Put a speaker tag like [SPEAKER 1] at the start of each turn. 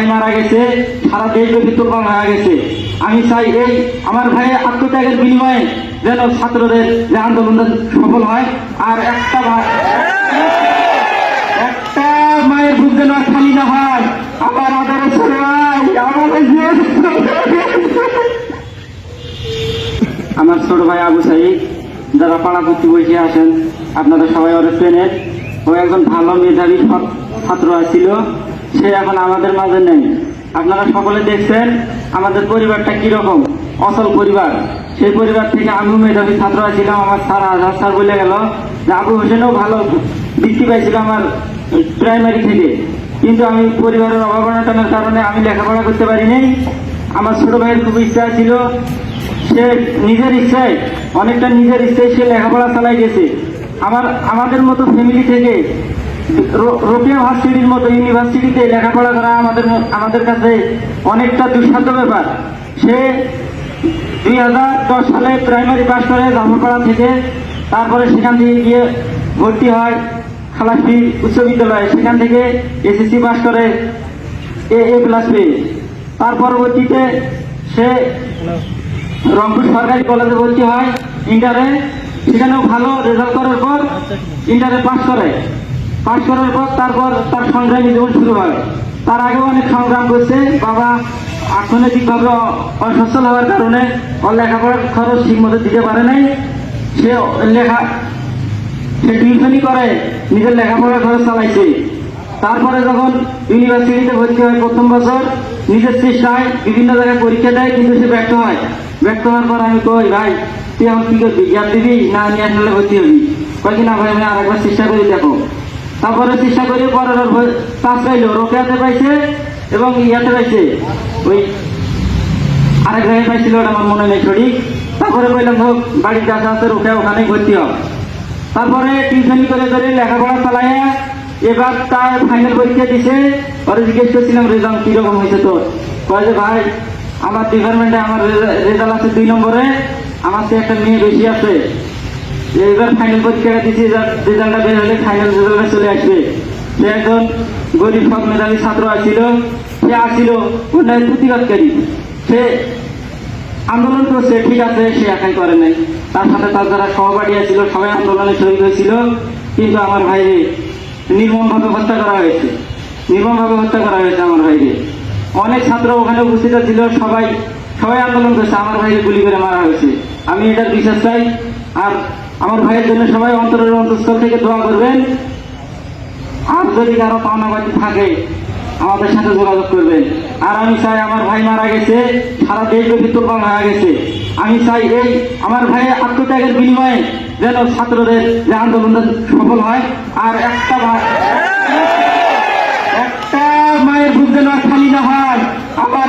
[SPEAKER 1] ভাই মারা গেছে, সারা দেশব্যাপী তোলপাল হয়ে গেছে, আমি চাই এই আমার ভাইয়ের আত্মত্যাগের বিনিময়ে যেন ছাত্রদের যে আন্দোলনটা সফল হয়। আর একটা একটা মায়ের বুক যেন খালি না হয়। আমার ভাই আমার ছোট ভাই আবু সাইদ, যারা পাড়া পাড়াপতি বসে আছেন, আপনারা সবাই ওরা চেনেন। ও একজন ভালো মেধাবী ছাত্র ছিল সে এখন আমাদের মাঝে নেই। আপনারা সকলে দেখছেন আমাদের পরিবারটা কীরকম? অসল পরিবার। সেই পরিবার থেকে আমিও মেধাবী ছাত্র ছিলাম আমার স্যার আজহার স্যার বলে গেল যে, আবু হোসেনও ভালো বৃত্তি পাইছিল আমার প্রাইমারি থেকে। কিন্তু আমি পরিবারের অভাবনাটনের কারণে আমি লেখাপড়া করতে পারিনি। আমার ছোট ভাইয়ের খুব ইচ্ছা ছিল। সে নিজের ইচ্ছায়, অনেকটা নিজের ইচ্ছায় সে লেখাপড়া চালাই গেছে। আমার, আমাদের মতো ফ্যামিলি থেকে, রো- রোকেয়া ভার্সিটির মতো ইউনিভার্সিটিতে লেখাপড়া করা আমাদের আমাদের কাছে অনেকটা দুঃসাধ্য ব্যাপার। সে দুই হাজার দশ সালে প্রাইমারি পাস করে জামাপাড়া থেকে, তারপরে সেখান থেকে গিয়ে ভর্তি হয় খালাসি উচ্চ বিদ্যালয়ে। সেখান থেকে এসএসসি পাস করে এ এ প্লাস পেয়ে। তার পরবর্তীতে সে রংপুর সরকারি কলেজে ভর্তি হয় ইন্টারে সেখানেও ভালো রেজাল্ট করার পর ইন্টারে পাশ করে। পাশ করার পর তারপর তার সংগ্রামী জীবন শুরু হয়। তার আগেও অনেক সংগ্রাম করছে বাবা অর্থনৈতিকভাবে অসচ্ছল হওয়ার কারণে ওর লেখাপড়ার খরচ ঠিক মতো দিতে পারে নাই। সে লেখা, সে টিউশনই করে, নিজের লেখাপড়ার খরচ চালাইছে। তারপরে যখন ইউনিভার্সিটিতে ভর্তি হয় প্রথম বছর, নিজের চেষ্টায় বিভিন্ন জায়গায় পরীক্ষা দেয়, কিন্তু সে ব্যর্থ হয়। ব্যর্থ হওয়ার পর আমি কই, ভাই, তুই এখন কি করবি? গ্যাপ দিবি না ন্যাশনালে ভর্তি হবি? কয় কি, না ভাই, আমি আরেকবার চেষ্টা করি, দেখো। তারপরে চেষ্টা করে পরে পাস পাইলো, রোকেয়াতে পাইছে এবং ইয়াতে পাইছে। ওই আরেক জায়গায় পাইছিল, ওটা আমার মনে নেই সঠিক। তারপরে বললাম হোক বাড়ির কাছে আছে ওকে ওখানেই ভর্তি হোক তারপরে টিউশনি করে করে লেখাপড়া চালায় এবার তার ফাইনাল পরীক্ষা দিছে। পরে জিজ্ঞেস করছিলাম, রেজাল্ট কীরকম হয়েছে তোর? কয় যে, ভাই, আমার ডিপার্টমেন্টে আমার রেজাল্ট আছে দুই নম্বরে। আমার তো একটা মেয়ে বেশি আছে। এবার ফাইনাল পরীক্ষাটা দিচ্ছি রেজাল্টটা বের হলে ফাইনাল রেজাল্টটা চলে আসবে। সে একজন গরিব সব মেধাবী ছাত্র আছিল সে আসছিল অন্যায় প্রতিবাদকারী। সে আন্দোলন করছে, ঠিক আছে, সে একাই করে নাই। তার সাথে তার যারা সহপাঠী ছিল সবাই আন্দোলনে শহীদ হয়েছিল। কিন্তু আমার ভাইরে নির্মমভাবে হত্যা করা হয়েছে। নির্মমভাবে হত্যা করা হয়েছে আমার ভাইকে। অনেক ছাত্র ওখানে উপস্থিত ছিল, সবাই সবাই আন্দোলন করছে, আমার ভাইকে গুলি করে মারা হয়েছে। আমি এটার বিশ্বাস চাই। আর আমার ভাইয়ের জন্য সবাই অন্তরের অন্তঃস্থল থেকে দোয়া করবেন। আর যদি কারও পাওনা বাড়ি থাকে, আমাদের সাথে যোগাযোগ করবেন। আর আমি চাই আমার ভাই মারা গেছে, সারা দেশব্যাপী তোলপাল মারা গেছে। আমি চাই এই আমার ভাইয়ের আত্মত্যাগের বিনিময়ে যেন ছাত্রদের যে আন্দোলনটা সফল হয়, আর একটা একটা মায়ের বুক যেন খালি না হয় আমার